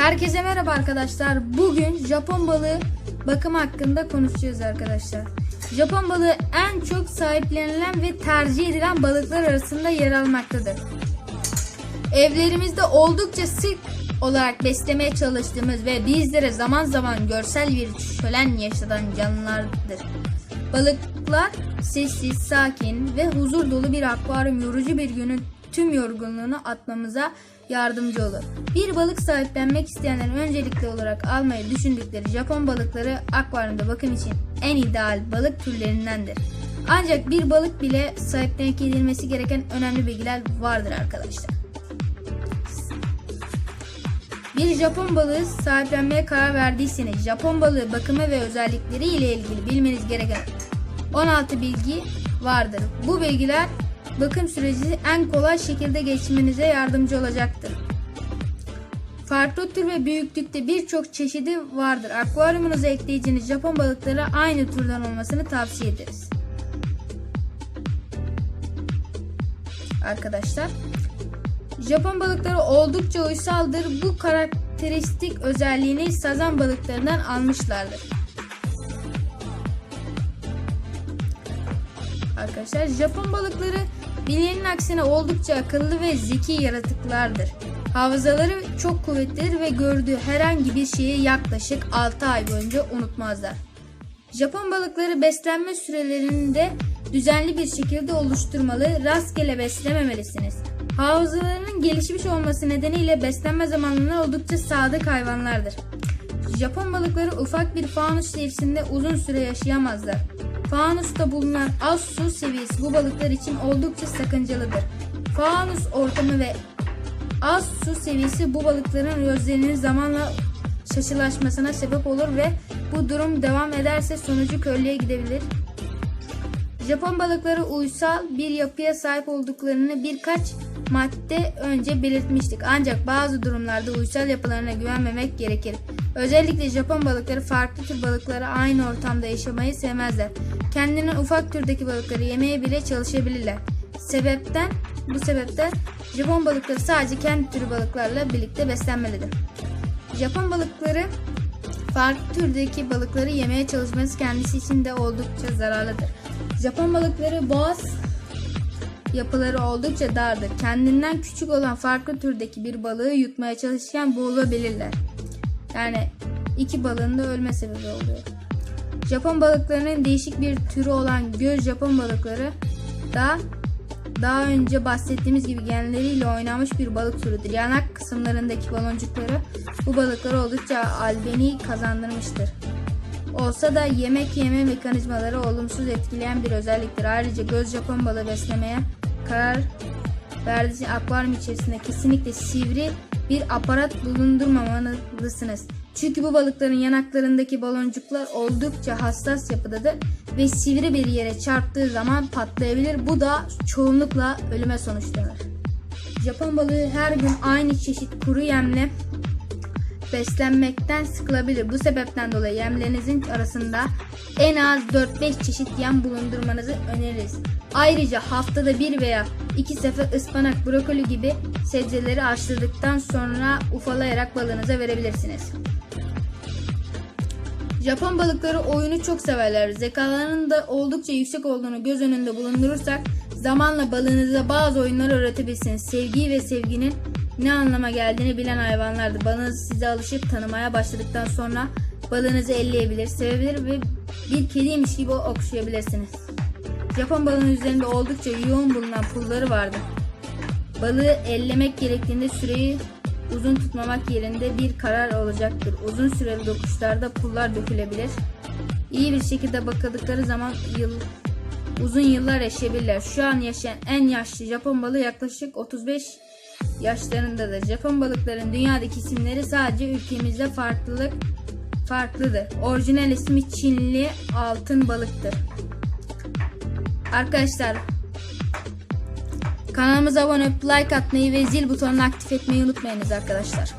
Herkese merhaba arkadaşlar. Bugün Japon balığı bakımı hakkında konuşacağız arkadaşlar. Japon balığı en çok sahiplenilen ve tercih edilen balıklar arasında yer almaktadır. Evlerimizde oldukça sık olarak beslemeye çalıştığımız ve bizlere zaman zaman görsel bir şölen yaşatan canlılardır. Balıklar sessiz, sakin ve huzur dolu bir akvaryum yorucu bir günün tüm yorgunluğunu atmamıza yardımcı olur. Bir balık sahiplenmek isteyenlerin öncelikli olarak almayı düşündükleri Japon balıkları akvaryumda bakım için en ideal balık türlerindendir. Ancak bir balık bile sahiplenmek edilmesi gereken önemli bilgiler vardır arkadaşlar. Bir Japon balığı sahiplenmeye karar verdiyseniz Japon balığı bakımı ve özellikleri ile ilgili bilmeniz gereken 16 bilgi vardır. Bu bilgiler bakım süreci en kolay şekilde geçmenize yardımcı olacaktır. Farklı tür ve büyüklükte birçok çeşidi vardır. Akvaryumunuza ekleyeceğiniz Japon balıkları aynı türden olmasını tavsiye ederiz. Arkadaşlar Japon balıkları oldukça uysaldır. Bu karakteristik özelliğini sazan balıklarından almışlardır. Arkadaşlar Japon balıkları bilenin aksine oldukça akıllı ve zeki yaratıklardır. Hafızaları çok kuvvetlidir ve gördüğü herhangi bir şeyi yaklaşık 6 ay boyunca unutmazlar. Japon balıkları beslenme sürelerinde düzenli bir şekilde oluşturmalı, rastgele beslememelisiniz. Hafızalarının gelişmiş olması nedeniyle beslenme zamanlarına oldukça sadık hayvanlardır. Japon balıkları ufak bir fanus içerisinde uzun süre yaşayamazlar. Fanusta bulunan az su seviyesi bu balıklar için oldukça sakıncalıdır. Fanus ortamı ve az su seviyesi bu balıkların gözlerinin zamanla şaşılaşmasına sebep olur ve bu durum devam ederse sonucu körlüğe gidebilir. Japon balıkları uysal bir yapıya sahip olduklarını birkaç madde önce belirtmiştik. Ancak bazı durumlarda uysal yapılarına güvenmemek gerekir. Özellikle Japon balıkları farklı tür balıklara aynı ortamda yaşamayı sevmezler. Kendinden ufak türdeki balıkları yemeye bile çalışabilirler. Sebepten bu sebepten Japon balıkları sadece kendi türü balıklarla birlikte beslenmelidir. Japon balıkları farklı türdeki balıkları yemeye çalışması kendisi için de oldukça zararlıdır. Japon balıkları boğaz yapıları oldukça dardır. Kendinden küçük olan farklı türdeki bir balığı yutmaya çalışırken boğulabilirler. Yani iki balığın da ölme sebebi oluyor. Japon balıklarının değişik bir türü olan göz Japon balıkları da daha önce bahsettiğimiz gibi genleriyle oynamış bir balık türüdür. Yanak kısımlarındaki baloncukları bu balıklara oldukça albeni kazandırmıştır. Olsa da yemek yeme mekanizmaları olumsuz etkileyen bir özelliktir. Ayrıca göz Japon balığı beslemeye karar verdiğiniz akvaryum içerisinde kesinlikle sivri bir aparat bulundurmamalısınız. Çünkü bu balıkların yanaklarındaki baloncuklar oldukça hassas yapıdadır ve sivri bir yere çarptığı zaman patlayabilir. Bu da çoğunlukla ölüme sonuçlanır. Japon balığı her gün aynı çeşit kuru yemle beslenmekten sıkılabilir. Bu sebepten dolayı yemlerinizin arasında en az 4-5 çeşit yem bulundurmanızı öneririz. Ayrıca haftada bir veya iki sefer ıspanak, brokoli gibi sebzeleri açtırdıktan sonra ufalayarak balığınıza verebilirsiniz. Japon balıkları oyunu çok severler. Zekalarının da oldukça yüksek olduğunu göz önünde bulundurursak zamanla balığınıza bazı oyunlar öğretebilirsiniz. Sevgiyi ve sevginin ne anlama geldiğini bilen hayvanlardır. Balığınız size alışıp tanımaya başladıktan sonra balığınızı elleyebilir, sevebilir ve bir kediymiş gibi okşayabilirsiniz. Japon balığının üzerinde oldukça yoğun bulunan pulları vardır. Balığı ellemek gerektiğinde süreyi uzun tutmamak yerinde bir karar olacaktır. Uzun süreli dokuşlarda pullar dökülebilir. İyi bir şekilde bakıldıkları zaman yıl, uzun yıllar yaşayabilirler. Şu an yaşayan en yaşlı Japon balığı yaklaşık 35 yaşlarındadır. Japon balıkların dünyadaki isimleri sadece ülkemizde farklılık farklıdır. Orijinal ismi Çinli altın balıktır. Arkadaşlar kanalımıza abone olup like atmayı ve zil butonunu aktif etmeyi unutmayınız arkadaşlar.